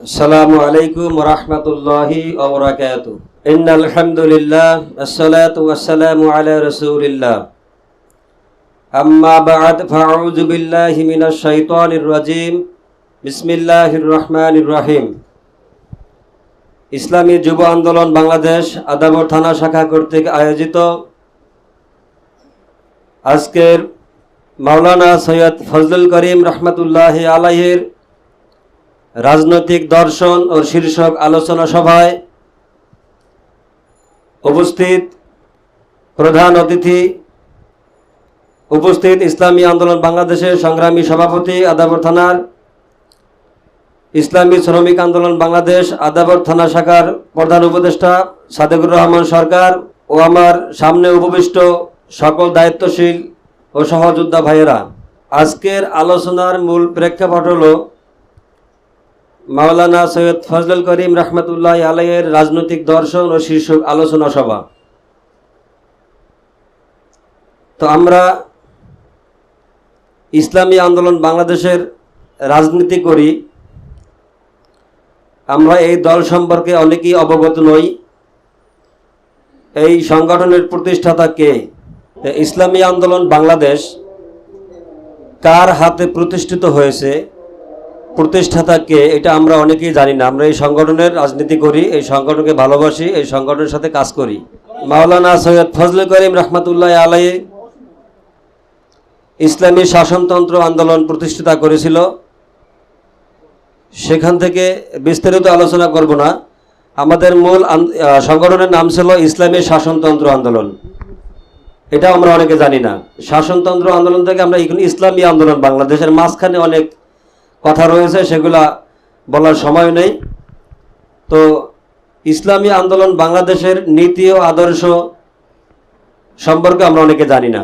السلام عليكم ورحمة الله وبركاته إن الحمد لله الصلاة والسلام على رسول الله أما بعد فأعوذ بالله من الشيطان الرجيم بسم الله الرحمن الرحيم ইসলামী যুব আন্দোলন বাংলাদেশ আদাবর থানা শাখা কর্তৃক আয়োজিত আজকের মাওলানা সৈয়দ ফজলুল করিম রহমতুল্লাহ আলাইয়ের রাজনৈতিক দর্শন ও শীর্ষক আলোচনা সভায় উপস্থিত প্রধান অতিথি, উপস্থিত ইসলামী আন্দোলন বাংলাদেশের সংগ্রামী সভাপতি আদাবর থানার ইসলামী শ্রমিক আন্দোলন বাংলাদেশ আদাবর থানা শাখার প্রধান উপদেষ্টা সাদেকুর রহমান সরকার ও আমার সামনে উপবিষ্ট সকল দায়িত্বশীল ও সহযোদ্ধা ভাইয়েরা। আজকের আলোচনার মূল প্রেক্ষাপট হলো মাওলানা সৈয়দ ফজলুল করিম রহমতুল্লাহ আলাইয়ের রাজনৈতিক দর্শন ও শীর্ষক আলোচনা সভা। তো আমরা ইসলামী আন্দোলন বাংলাদেশের রাজনীতি করি। আমরা এই দল সম্পর্কে অনেকেই অবগত নই। এই সংগঠনের প্রতিষ্ঠাতা কে? ইসলামী আন্দোলন বাংলাদেশ। কার হাতে প্রতিষ্ঠিত হয়েছে? প্রতিষ্ঠাতা কে এটা আমরা অনেকেই জানি না। আমরা এই সংগঠনের রাজনীতি করি, এই সংগঠনকে ভালোবাসি, এই সংগঠনের সাথে কাজ করি। মাওলানা সৈয়দ ফজল করিম রহমতুল্লাহ আলাই ইসলামী শাসনতন্ত্র আন্দোলন প্রতিষ্ঠাতা করেছিল। সেখান থেকে বিস্তারিত আলোচনা করব না। আমাদের মূল সংগঠনের নাম ছিল ইসলামী শাসনতন্ত্র আন্দোলন। এটা আমরা অনেকে জানি না। শাসনতন্ত্র আন্দোলন থেকে আমরা ইসলামী আন্দোলন, বাংলাদেশের মাঝখানে অনেক কথা রয়েছে, সেগুলা বলার সময় নেই। তো ইসলামী আন্দোলন বাংলাদেশের নীতি ও আদর্শ সম্পর্কে আমরা অনেকে জানি না।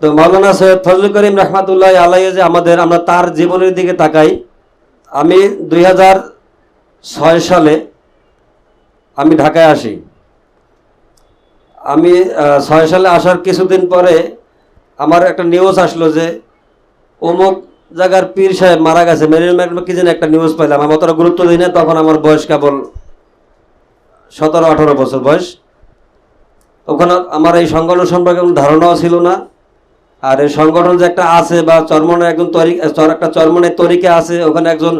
তো মৌলানা সৈয়দ ফজল করিম রহমাতুল্লাহ আলাই যে আমাদের, আমরা তার জীবনের দিকে তাকাই। আমি দুই সালে আমি ঢাকায় আসি। আমি ছয় সালে আসার কিছুদিন পরে আমার একটা নিউজ আসলো যে অমুক জায়গার পীর সাহেব মারা গেছে। মেরিন ম্যাকমা কি যেন একটা নিউজ পাইলাম। আমি অতটা গুরুত্ব দিই না, তখন আমার বয়স কেবল সতেরো, আঠারো বছর বয়স। ওখানে আমার এই সংগঠন সম্পর্কে কোনো ধারণাও ছিল না। আর এই সংগঠন যে একটা আছে বা চরমনের একজন তরি একটা চরমনের তরিকে আছে, ওখানে একজন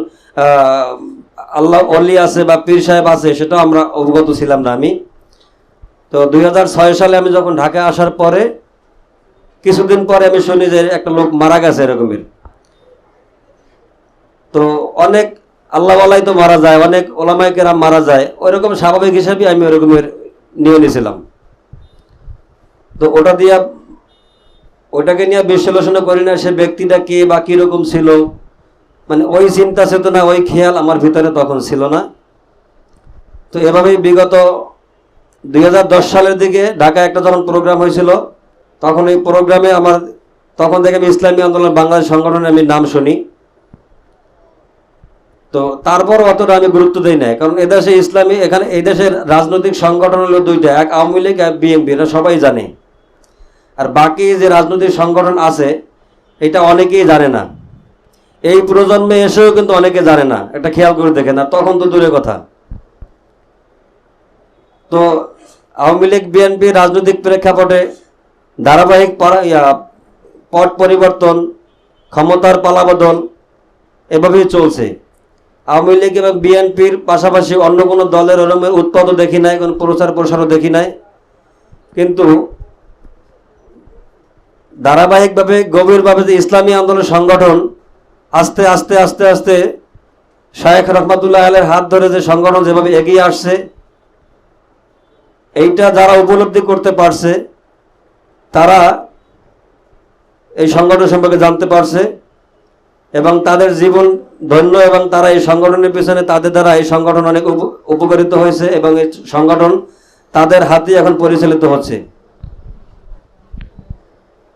আল্লাহ অলি আছে বা পীর সাহেব আছে, সেটাও আমরা অবগত ছিলাম না আমি। তো দুই হাজার ছয় সালে আমি যখন ঢাকায় আসার পরে, কিছুদিন পরে আমি শুনি যে একটা লোক মারা গেছে এরকমের। তো অনেক আল্লাহওয়ালাই তো মারা যায়, অনেক ওলামাইকেরা মারা যায়, ওইরকম স্বাভাবিক হিসাবে আমি ওরকমের নিয়ে নিয়েছিলাম। তো ওটা দিয়া ওটাকে নিয়ে বিশ্লেষণা করি না, সে ব্যক্তিটা কে বা কীরকম ছিল। মানে ওই চিন্তা চেতনা, ওই খেয়াল আমার ভিতরে তখন ছিল না। তো এভাবেই বিগত দুই হাজার দশ সালের দিকে ঢাকায় একটা যখন প্রোগ্রাম হয়েছিল, তখন এই প্রোগ্রামে আমার, তখন থেকে আমি ইসলামী আন্দোলন, বাংলাদেশ সংগঠনে আমি নাম শুনি। তো তারপর অতটা আমি গুরুত্ব দিই না কারণ এদেশে ইসলামী, এখানে এই দেশের রাজনৈতিক সংগঠন হলো দুইটা, এক আওয়ামী লীগ এক বিএনপি, এটা সবাই জানে। আর বাকি যে রাজনৈতিক সংগঠন আছে, এটা অনেকেই জানে না। এই প্রজন্মে এসেও কিন্তু অনেকে জানে না এটা খেয়াল করে দেখে না তখন তো দূরের কথা। তো আওয়ামী লীগ, বিএনপি রাজনৈতিক প্রেক্ষাপটে ধারাবাহিক পট পরিবর্তন, ক্ষমতার পালাবদল, এভাবেই চলছে। আওয়ামী লীগ এবং বিএনপির পাশাপাশি অন্য কোনো দলের ওরম উৎপাদও দেখি নাই, কোনো প্রচার প্রসারও দেখি নাই। কিন্তু ধারাবাহিকভাবে, গভীরভাবে যে ইসলামী আন্দোলন সংগঠন, আস্তে আস্তে আস্তে আস্তে শায়েখ রহমাতুল্লাহ আলের হাত ধরে যে সংগঠন যেভাবে এগিয়ে আসছে, এইটা যারা উপলব্ধি করতে পারছে, তারা এই সংগঠন সম্পর্কে জানতে পারছে। এবং তাদের জীবন ধন্য এবং তারা এই সংগঠনের পিছনে তাদের দ্বারা এই সংগঠন অনেক উপ- উপকারিত হয়েছে এবং এই সংগঠন তাদের হাতে এখন পরিচালিত হচ্ছে।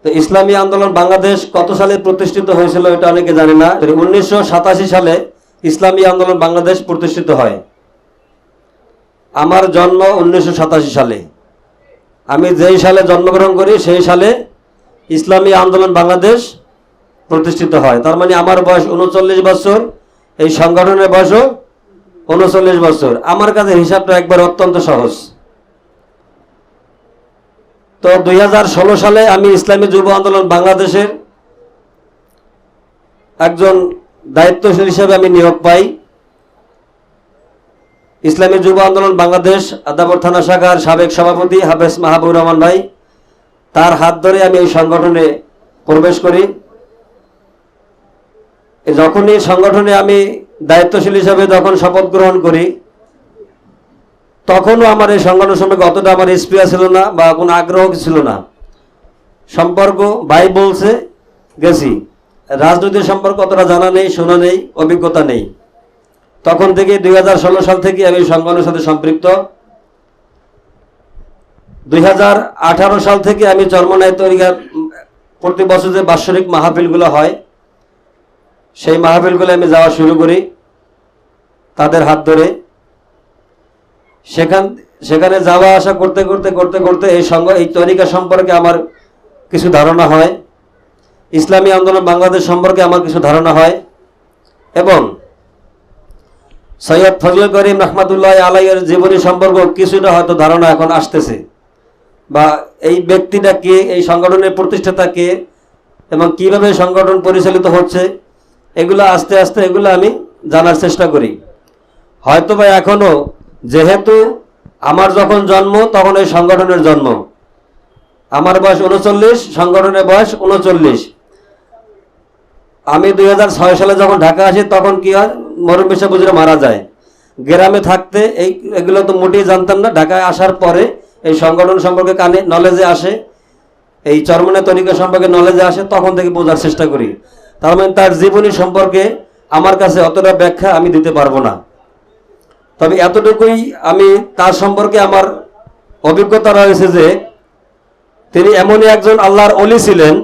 তো ইসলামী আন্দোলন বাংলাদেশ কত সালে প্রতিষ্ঠিত হয়েছিল এটা অনেকে জানে না উনিশশো সাতাশি সালে ইসলামী আন্দোলন বাংলাদেশ প্রতিষ্ঠিত হয়। আমার জন্ম উনিশশো সাতাশি সালে। আমি যেই সালে জন্মগ্রহণ করি সেই সালে ইসলামী আন্দোলন বাংলাদেশ প্রতিষ্ঠিত হয়। তার মানে আমার বয়স উনচল্লিশ বছর, এই সংগঠনের বয়সও উনচল্লিশ বছর। আমার কাছে হিসাবটা একবার অত্যন্ত সহজ। তো দুই হাজার ষোলো সালে আমি ইসলামী যুব আন্দোলন বাংলাদেশের একজন দায়িত্বশীল হিসেবে আমি নিয়োগ পাই। ইসলামী যুব আন্দোলন বাংলাদেশ আদাবর থানা শাখার সাবেক সভাপতি হাফেজ মাহাবুর রহমান ভাই, তার হাত ধরে আমি এই সংগঠনে প্রবেশ করি। যখনই সংগঠনে আমি দায়িত্বশীল হিসাবে যখন শপথ গ্রহণ করি, তখনও আমার এই সংগঠনের সম্পর্কে অতটা আমার স্প্রিয়া ছিল না বা কোনো আগ্রহ ছিল না। সম্পর্ক ভাই বলছে, গেছি। রাজনৈতিক সম্পর্ক অতটা জানা নেই, শোনা নেই, অভিজ্ঞতা নেই। তখন থেকে দুই হাজার ষোলো সাল থেকে আমি সংগঠনের সাথে সম্পৃক্ত। দুই হাজার আঠারো সাল থেকে আমি চর্মনায় তরিকার প্রতি বছর যে বাৎসরিক মাহফিলগুলো হয় সেই মাহফিলগুলো আমি যাওয়া শুরু করি তাদের হাত ধরে। সেখান সেখানে যাওয়া আসা করতে করতে করতে করতে এই সঙ্গ এই তরিকা সম্পর্কে আমার কিছু ধারণা হয়। ইসলামী আন্দোলন বাংলাদেশ সম্পর্কে আমার কিছু ধারণা হয়। এবং সৈয়দ ফজল করিম রহমাতুল্লাহ আলাইয়ের জীবনী সম্পর্ক কিছুটা হয়তো ধারণা এখন আসতেছে। বা এই ব্যক্তিটা কে, এই সংগঠনের প্রতিষ্ঠাতা কে, এবং কীভাবে সংগঠন পরিচালিত হচ্ছে এগুলো আস্তে আস্তে এগুলো আমি জানার চেষ্টা করি। হয়তো বা এখনও যেহেতু আমার যখন জন্ম, তখন এই সংগঠনের জন্ম। আমার বয়স উনচল্লিশ, সংগঠনের বয়স উনচল্লিশ। আমি দুই ছয় সালে যখন ঢাকা আসি, তখন কি হয়? মরম বুঝে মারা যায়। গ্রামে থাকতে এই, এগুলো তো মোটেই জানতাম না। ঢাকায় আসার পরে এই সংগঠন সম্পর্কে কানে নলেজে আসে, এই চরমনে তরিকা সম্পর্কে নলেজে আসে, তখন থেকে বোঝার চেষ্টা করি। তার মানে তার জীবনী সম্পর্কে আমার কাছে অতটা ব্যাখ্যা আমি দিতে পারব না। তবে এতটুকুই আমি তার সম্পর্কে আমার অভিজ্ঞতা রয়েছে যে, তিনি এমনই একজন আল্লাহর অলি ছিলেন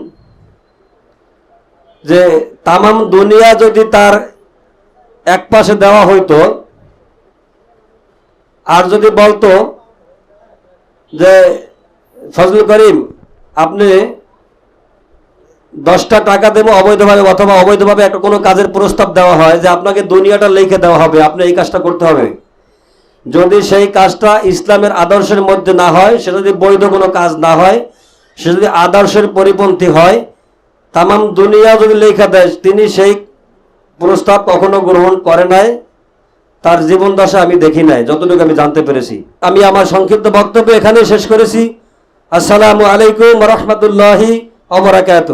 যে, তামাম দুনিয়া যদি তার এক পাশে দেওয়া হইতো, আর যদি বলতো যে ফজল করিম, আপনি দশটা টাকা দেবো অবৈধভাবে অথবা অবৈধভাবে একটা কোনো কাজের প্রস্তাব দেওয়া হয় যে আপনাকে দুনিয়াটা লিখে দেওয়া হবে, আপনি এই কাজটা করতে হবে। যদি সেই কাজটা ইসলামের আদর্শের মধ্যে না হয়, সে যদি বৈধ কোনো কাজ না হয়, সে যদি আদর্শের পরিপন্থী হয়, তামাম দুনিয়া যদি লেখা দেয়, তিনি সেই প্রস্তাব কখনো গ্রহণ করে নাই, তার জীবন দশা আমি দেখি নাই, যতটুকু আমি জানতে পেরেছি। আমি আমার সংক্ষিপ্ত বক্তব্য এখানেই শেষ করেছি। আসসালামু আলাইকুম রহমতুল্লাহি অবরাকাত